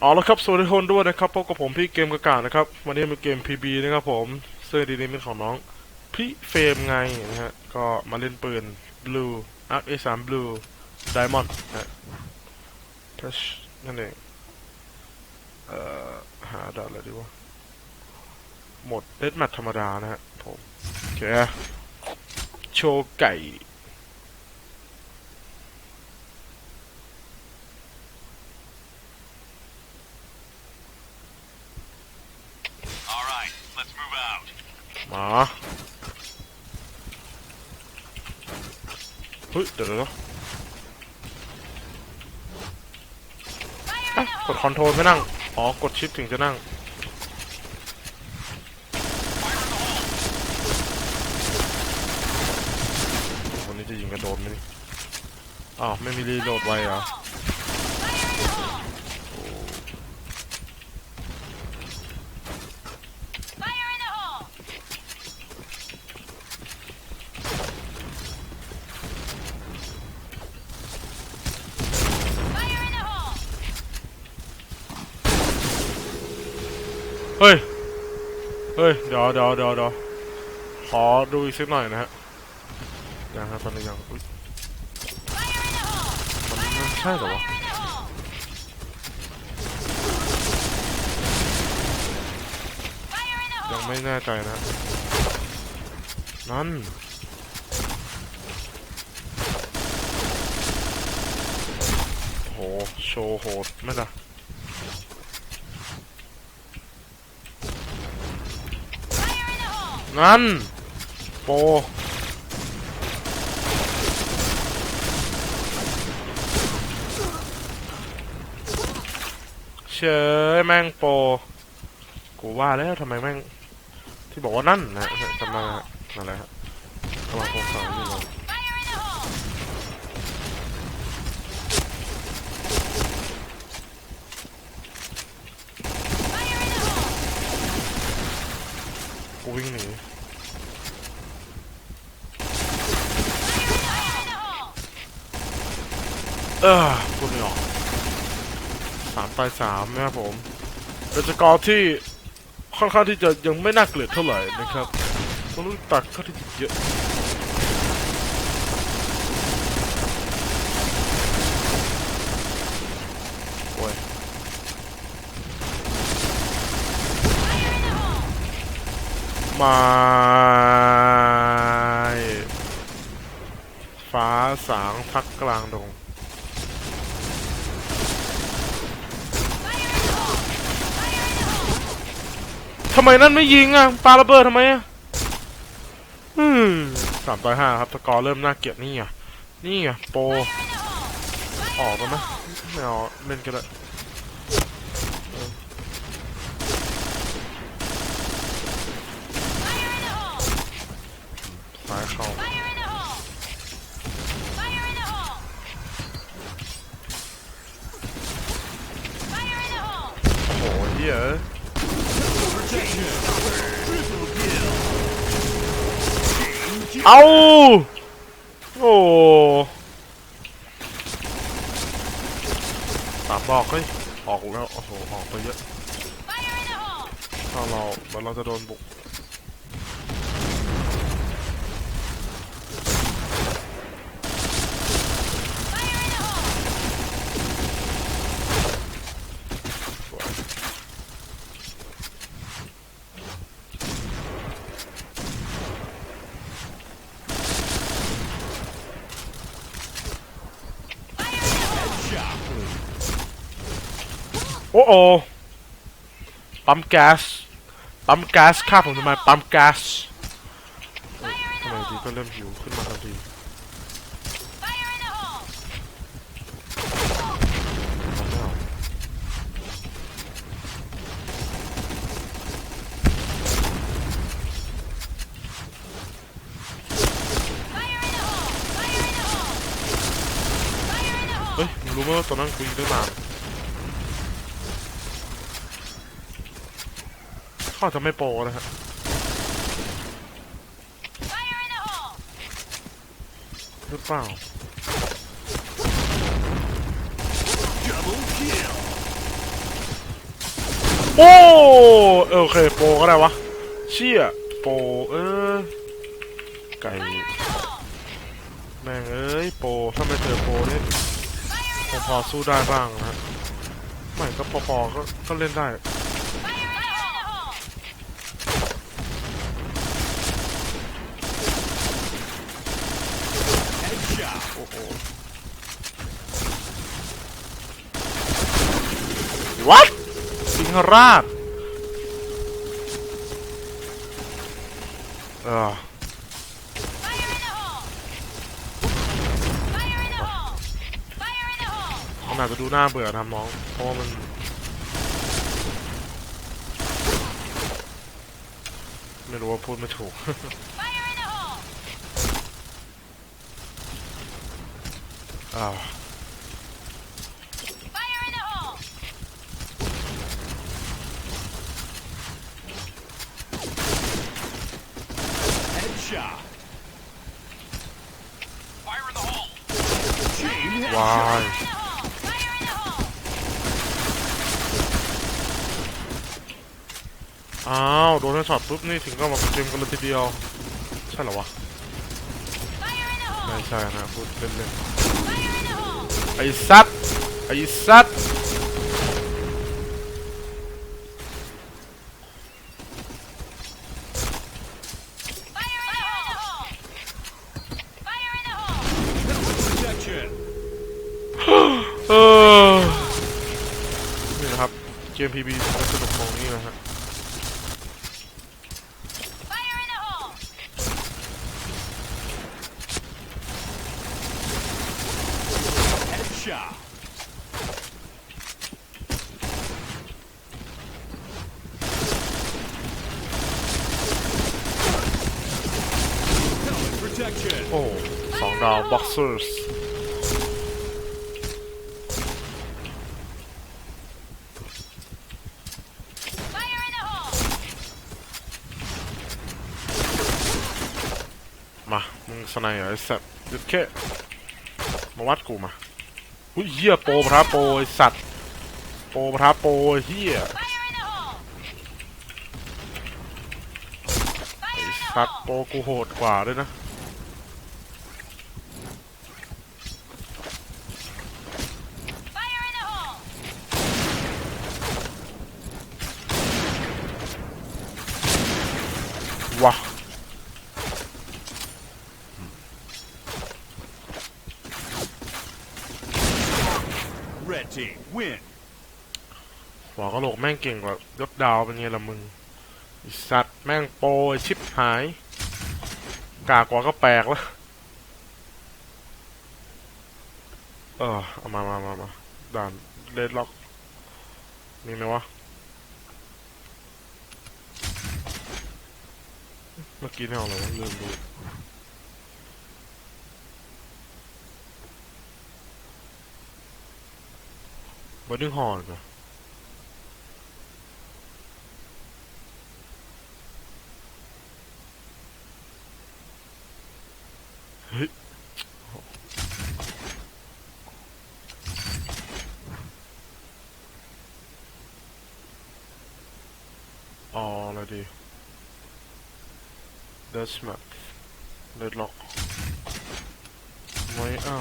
เอาละครับสวัสดีทุกคนด้วยนะครับพบกับผมพี่เกมกระกานะครับ วันนี้เป็นเกม PB นะครับผมซึ่งดีนี้เป็นของน้องพี่เฟรมไงนะฮะก็มาเล่นปืน Blue Arc A3 Blue Diamond นะ Touch นั่นเองเอ่อหาดาอะไรดีวะหมดเล่นแมทธรรมดานะฮะผมโอเคโชว์ไก่ มาเฮ้ยเดี๋ยวเดี๋ยวเดี๋ยวเอ๊ะกดคอนโทรลไม่นั่ง อ๋อ กดชิปถึงจะนั่ง วันนี้จะยิงกระโดดไหมนี่ อ้าว ไม่มีรีโหลดไว้เหรอ Fire in the hole! Fire in the hole! เฮ้ย เฮ้ย เดี๋ยวเดี๋ยวเดี๋ยวเดี๋ยวขอดูอีกสักหน่อยนะฮะยังครับตอนนี้ยังอุ๊ย Fire in the hole! มันใช่เหรอวะยังไม่แน่ใจนะ นั่นโหโชว์โหดไหมล่ะ นั่นโปเชยแม่งโป กูว่าแล้วทำไมแม่ง ที่บอกว่านั่นนะจำได้ฮะนั่นแหละฮะกำลังสงสัยอยู่เลยกูวิ่งหนี Fire in the hole! เออพูดไม่ออกสามตายสามนะครับผมเป็นสกอร์ที่ค่อนข้างที่จะยังไม่น่าเกลียดเท่าไหร่นะครับมนุษย์ตัดค่อนข้าที่เยอะโอ้ยไม่ฟ้าสางพักกลางดง ทำไมนั่นไม่ยิงอะปาระเบิดทำไมอะอืมสามต่อห้าครับสกอร์เริ่มน่าเกลียดนี่อะนี่อะโปรออกมาไหมไม่ออกเล่นก็ได้เออซ้ายเขา Fire in the hole! Fire in the hole! Fire in the hole! โอ้โหเฮีย เอาโอ้สามบอกเฮ้ยออกแล้วโอ้โหออกไปเยอะ Fire in the hole! ถ้าเราเดี๋ยวเราจะโดนบุก Fire in the hole! สวยโอ้โอปั๊มแก๊สปั๊มแก๊สฆ่าผมทำไมปั๊มแก๊สทำไมดีก็เริ่มหิวขึ้นมาทันที Fire in the hole! เอาไม่เอาเฮ้ยมึงรู้ไหมว่าตอนนั้นกูยิงตั้งนาน เขาอาจะไม่โปรนะฮะหรือเปล่าโอ้เออโอเคโปรก็ได้วะ เชี่ยโปรเออไก่แม่งเอ้ยโปรถ้าไม่เจอโปรนี่คงพอสู้ได้บ้างนะฮะไม่ก็พอๆก็ก็เล่นได้ Headshot. โอ้โห What สิงหราชเออมันอาจจะดูน่าเบื่อนะมองเพราะมันไม่รู้ว่าพูดไม่ถูก the hole. Chain วา headshot. ย In the hole! Fire in the hole! อ้าว โดนให้ช็อตปุ๊บนี่ถึงก็มาเกมกันเลยทีเดียว ใช่เหรอวะ Fire in the hole! ไม่ใช่นะพูดเล่น Fire in the hole! ๆ ไอ้สัตว์ไอ้สัตว์ Fire in the hole! Fire in the hole! Protection. เออนี่นะครับเกมพีบีสนุกตรงนี้นะฮะ Fire in the hole! Headshot. Helmet protection. โอ้สองดาวบ็อกเซอร์ส Fire in the hole! มามึงสไนเหรอไอ้สัตว์หยุดแค่มาวัดกูมาหุ้ยเหี้ยโปรพระโปรไอ้สัตว์โปรพระโปรเหี้ย Fire in the hole! ไอ้ Fire in the สัตว์ hole! โปรกูโหดกว่าด้วยนะ Fire in the hole! วะ Red team win. หัว กะโหลกแม่งเก่งกว่ายศดาวเป็นไงละมึงสัตว์แม่งโปรชิบหาย กากว่าก็แปลกล้วเออเอามามามามาด่านเลดล็อกมีไหมวะ เมื่อกี้เนี่ยเอาอะไรวะลืมดูบัดดิ้งฮอร์นเหรอเฮ้ยอ๋ออะไรดีเดสแมปเดดล็อกไม่เอา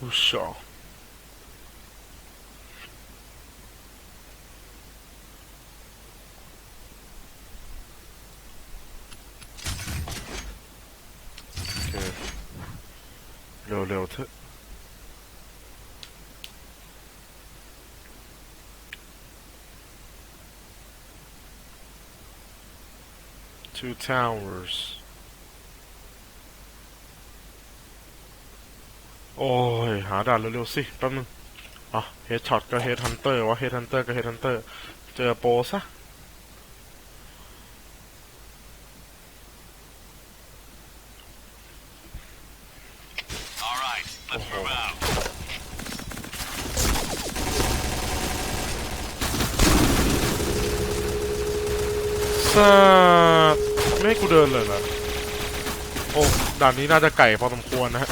อุชาโอเค เร็วๆเถอะ two towers โอ้ยหาด่านเร็วๆสิแป๊บนึง อะ เฮดช็อตก็เฮดฮันเตอร์วะเฮดฮันเตอร์ก็เฮดฮันเตอร์ เจอโปรซะ ไม่ให้กูเดินเลยนะโอ้ด่านนี้น่าจะไก่พอสมควรนะฮะ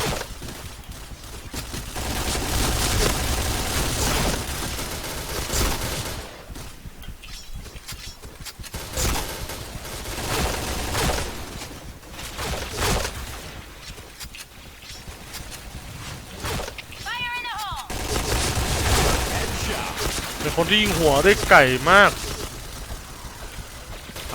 เป็นคนที่ยิงหัวได้ไก่มาก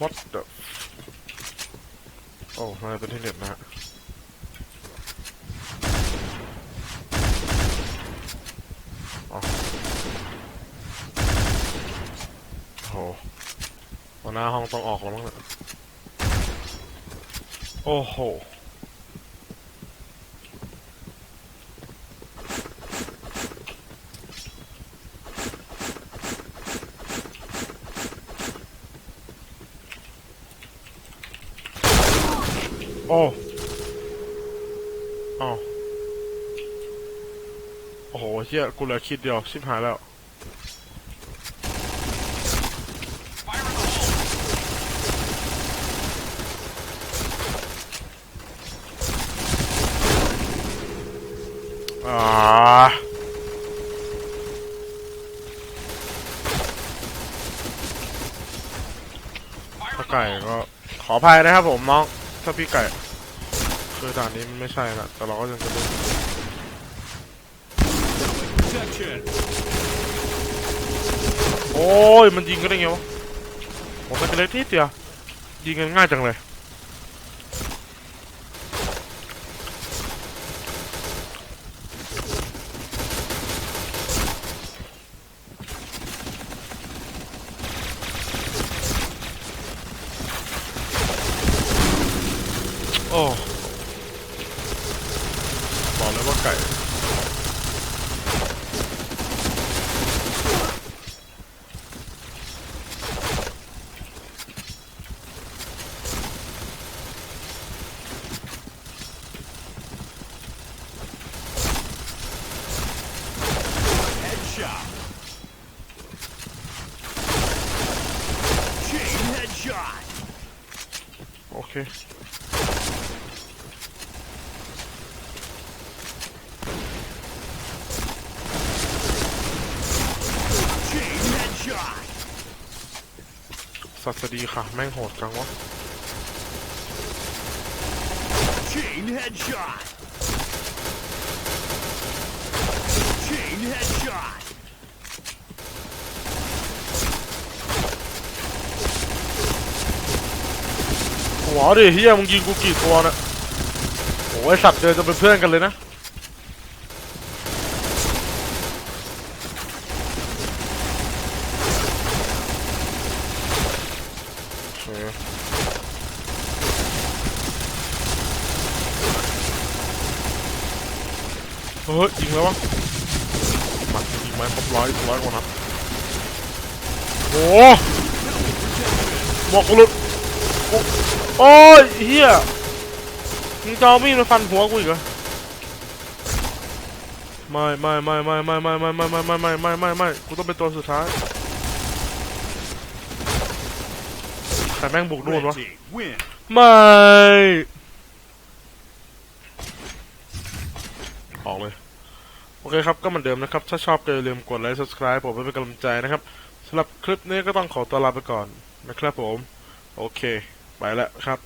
what the โอ้มาเป็นที่เด็ดนะฮะโอ้โหหน้าห้องต้องออกแล้วมั้งเนี่ยโอ้โห โอ้อ้าโอ้โหเฮียกูเหลือคิดเดียวชิบหายแล้วอ่า Fire ถ้าไก่ก็ขออภัยนะครับผมน้อง ถ้าพี่ไก่คือด่านนี้มันไม่ใช่นะแต่เราก็ยังจะดู Protection. โอ้ยมันยิงกันได้ไงวะผมเป็นเล็กที่เดียวยิงกันง่ายจังเลย โอ้บอกเลยว่าไก่ Headshot. Chain headshot. โอเค Chain headshot. สัสดีค่ะ แม่งโหดจังวะ Chain headshot. Chain headshot. หัวดิเฮียมึงยิงกูกี่ตัวนะโอ้ยสัตว์เดินจะเป็นเพื่อนกันเลยนะ เฮ้ยยิงแล้ววะหมัดยิงไหมครบร้อยร้อยกว่านัดโอ้โหหมวกกูหลุดโอ้ยเฮียมึงจะเอามีดมาฟันหัวกูอีกเหรอไม่ไม่ไม่ไม่ไม่ไม่ไม่ไม่ไม่ไม่ไม่ไม่ไม่กูต้องเป็นตัวสุดท้ายใคร แม่งบุกนู่นวะ Red team win. ไม่ออกเลย โอเคครับ ก็เหมือนเดิมนะครับ ถ้าชอบก็อย่าลืมกดไลค์ subscribe ผมเพื่อเป็นกำลังใจนะครับสำหรับคลิปนี้ก็ต้องขอตัวลาไปก่อนนะครับผม โอเค ไปแล้วครับ